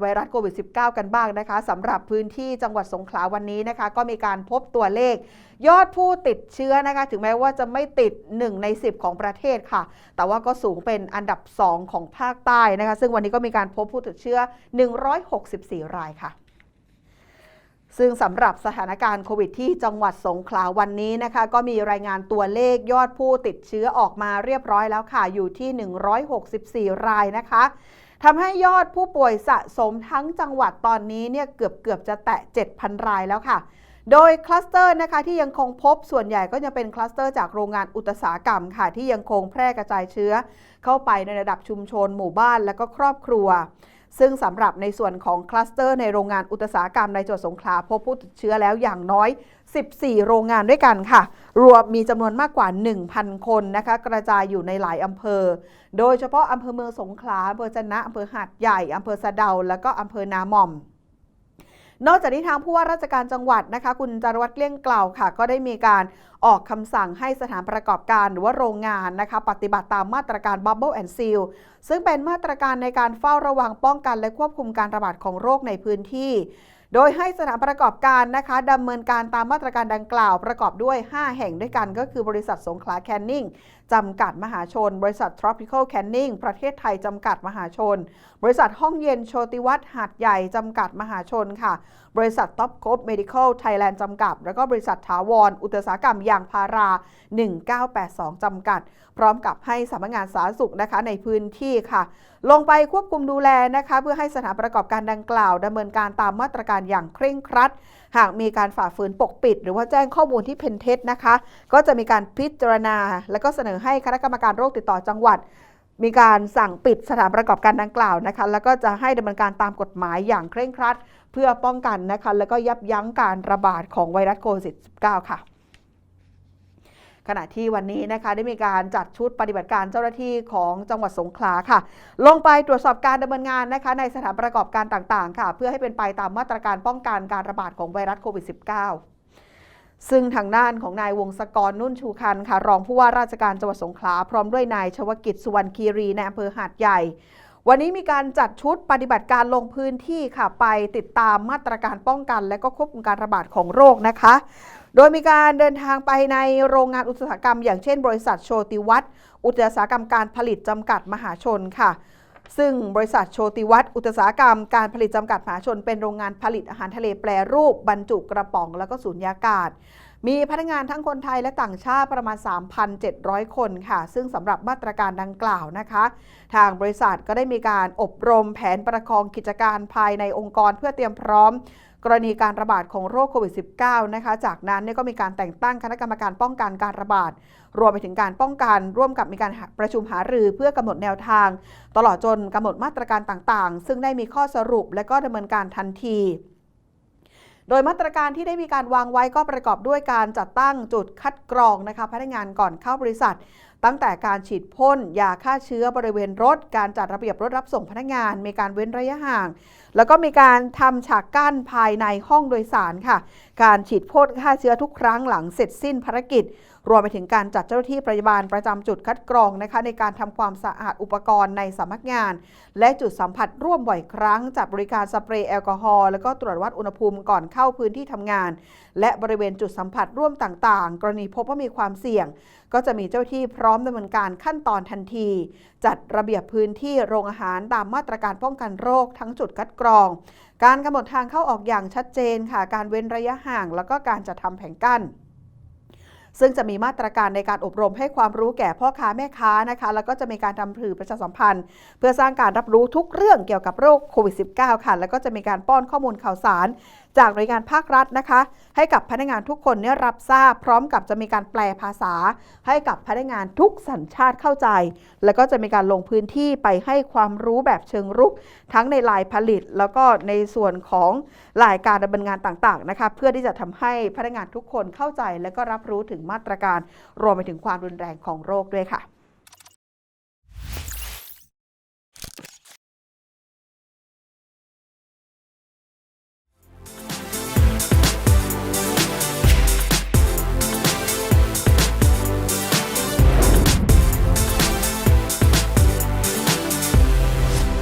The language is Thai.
ไวรัสโควิด -19 กันบ้างนะคะสำหรับพื้นที่จังหวัดสงขลาวันนี้นะคะ ก็มีการพบตัวเลข ยอดผู้ติดเชื้อนะคะ ถึงแม้ว่าจะไม่ติด 1 ใน 10 ของประเทศค่ะ แต่ว่าก็สูงเป็นอันดับ 2 ของภาคใต้นะคะ ซึ่งวันนี้ก็มีการพบผู้ติดเชื้อ 164 รายค่ะซึ่งสำหรับสถานการณ์โควิดที่จังหวัดสงขลาวันนี้นะคะ ก็มีรายงานตัวเลขยอดผู้ติดเชื้อออกมาเรียบร้อยแล้วค่ะ อยู่ที่ 164 รายนะคะ ทำให้ยอดผู้ป่วยสะสมทั้งจังหวัดตอนนี้เนี่ยเกือบเกือบจะแตะ 7,000 รายแล้วค่ะ โดยคลัสเตอร์นะคะที่ยังคงพบส่วนใหญ่ก็จะเป็นคลัสเตอร์จากโรงงานอุตสาหกรรมค่ะ ที่ยังคงแพร่กระจายเชื้อ เข้าไปในระดับชุมชนหมู่บ้านและก็ครอบครัว ซึ่งสำหรับในส่วนของคลัสเตอร์ในโรงงานอุตสาหกรรมในจังหวัดสงขลาพบผู้ติดเชื้อแล้วอย่างน้อย 14 โรงงานด้วยกันค่ะ รวมมีจำนวนมากกว่า 1,000 คนนะคะกระจายอยู่ในหลายอำเภอ โดยเฉพาะอำเภอเมืองสงขลาอำเภอจนะอำเภอหาดใหญ่อำเภอสะเดา แล้วก็อำเภอนาหม่อม นอกจากนี้ทางผู้ว่าราชการจังหวัดนะคะ คุณจารวัตรเกลี้ยงกล่าวค่ะ ก็ได้มีการออกคำสั่งให้สถานประกอบการหรือว่าโรงงานนะคะ ปฏิบัติตามมาตรการ Bubble and Seal ซึ่งเป็นมาตรการในการเฝ้าระวังป้องกันและควบคุมการระบาดของโรคในพื้นที่ โดยให้สถานประกอบการนะคะดำเนินการตามมาตรการดังกล่าวประกอบด้วย 5 แห่งด้วยกันก็คือบริษัทสงขลาแคนนิงจำกัดมหาชน บริษัท Tropical Canning ประเทศไทย จำกัดมหาชน บริษัทห้องเย็นโชติวัฒน์หาดใหญ่ จำกัดมหาชนค่ะ บริษัท Top c o p Medical Thailand จำกัด แล้วก็บริษัทถาวร อุตสาหกรรมยางพารา 1982 จำกัด พร้อมกับให้สำนักงานสาธารณสุขนะคะในพื้นที่ค่ะ ลงไปควบคุมดูแลนะคะ เพื่อให้สถานประกอบการดังกล่าวดำเนินการตามมาตรการอย่างเคร่งครัด หากมีการฝ่าฝืนปกปิด หรือว่าแจ้งข้อมูลที่เป็นเท็จนะคะ ก็จะมีการพิจารณา และก็เสนอให้คณะกรรมการโรคติดต่อจังหวัด มีการสั่งปิดสถานประกอบการดังกล่าวนะคะ แล้วก็จะให้ดำเนินการตามกฎหมายอย่างเคร่งครัด เพื่อป้องกันนะคะ แล้วก็ยับยั้งการระบาดของไวรัสโควิด -19 ค่ะ ขณะที่วันนี้นะคะได้มีการจัดชุดปฏิบัติการเจ้าหน้าที่ของจังหวัดสงขลาค่ะ ลงไปตรวจสอบการดำเนินงานนะคะในสถานประกอบการต่างๆ ค่ะ เพื่อให้เป็นไปตามมาตรการป้องกันการระบาดของไวรัสโควิด -19 ซึ่งทางด้านของนายวงศกรนุ่นชูคันค่ะ รองผู้ว่าราชการจังหวัดสงขลา พร้อมด้วยนายชวกิจสุวรรณคีรีในอำเภอหาดใหญ่ วันนี้มีการจัดชุดปฏิบัติการลงพื้นที่ค่ะไปติดตามมาตรการป้องกัน และก็ควบคุมการระบาดของโรคนะคะ โดยมีการเดินทางไปในโรงงานอุตสาหกรรม อย่างเช่น บริษัทโชติวัฒน์อุตสาหกรรมการผลิตจำกัดมหาชนค่ะ ซึ่งบริษัทโชติวัฒน์อุตสาหกรรมการผลิตจำกัดมหาชน เป็นโรงงานผลิตอาหารทะเลแปรรูปบรรจุกระป๋อง แล้วก็สูญญากาศ มีพนักงานทั้งคนไทยและต่างชาติประมาณ 3,700 คนค่ะ ซึ่งสำหรับมาตรการดังกล่าวนะคะ ทางบริษัทก็ได้มีการอบรมแผนประคองกิจการภายในองค์กรเพื่อเตรียมพร้อม กรณีการระบาดของโรคโควิด -19 นะคะ จากนั้นนก็มีการแต่งตั้งคณะกรรมการป้องกันการระบาด รวมไปถึงการป้องกันร่วมกับมีการประชุมหารือเพื่อกำหนดแนวทาง ตลอดจนกำหนดมาตรการต่างๆ ซึ่งได้มีข้อสรุปและก็ดำเนินการทันที โดยมาตรการที่ได้มีการวางไว้ก็ประกอบด้วยการจัดตั้งจุดคัดกรองนะคะพนักงานก่อนเข้าบริษัท ตั้งแต่การฉีดพ่นยาฆ่าเชื้อบริเวณรถ การจัดระเบียบรถรับส่งพนักงาน มีการเว้นระยะห่าง แล้วก็มีการทำฉากกั้นภายในห้องโดยสารค่ะ การฉีดพ่นฆ่าเชื้อทุกครั้งหลังเสร็จสิ้นภารกิจ รวมไปถึงการจัดเจ้าหน้าที่พยาบาลประจำจุดคัดกรองนะคะ ในการทำความสะอาดอุปกรณ์ในสำนักงาน และจุดสัมผัสร่วมบ่อยครั้ง จัดบริการสเปรย์แอลกอฮอล์แล้วก็ตรวจวัดอุณหภูมิก่อนเข้าพื้นที่ทำงาน และบริเวณจุดสัมผัสร่วมต่าง ๆ กรณีพบว่ามีความเสี่ยง ก็จะมีเจ้าหน้าที่พร้อมดำเนินการขั้นตอนทันที จัดระเบียบพื้นที่โรงอาหารตามมาตรการป้องกันโรคทั้งจุดคัดกรอง การกำหนดทางเข้าออกอย่างชัดเจนค่ะ การเว้นระยะห่าง แล้วก็การจัดทำแผงกั้นซึ่งจะมีมาตรการในการอบรมให้ความรู้แก่พ่อค้าแม่ค้านะคะ แล้วก็จะมีการทำผือประชาสัมพันธ์ เพื่อสร้างการรับรู้ทุกเรื่องเกี่ยวกับโรคโควิด -19 ค่ะ แล้วก็จะมีการป้อนข้อมูลข่าวสาร จากหน่วยงานภาครัฐนะคะ ให้กับพนักงานทุกคนเนี่ยรับทราบ พร้อมกับจะมีการแปลภาษา ให้กับพนักงานทุกสัญชาติเข้าใจ แล้วก็จะมีการลงพื้นที่ไปให้ความรู้แบบเชิงรุก ทั้งในลายผลิต แล้วก็ในส่วนของลายการดำเนินงานต่างๆนะคะเพื่อที่จะทำให้พนักงานทุกคนเข้าใจ และก็รับรู้ถึงมาตรการ รวมไปถึงความรุนแรงของโรคด้วยค่ะ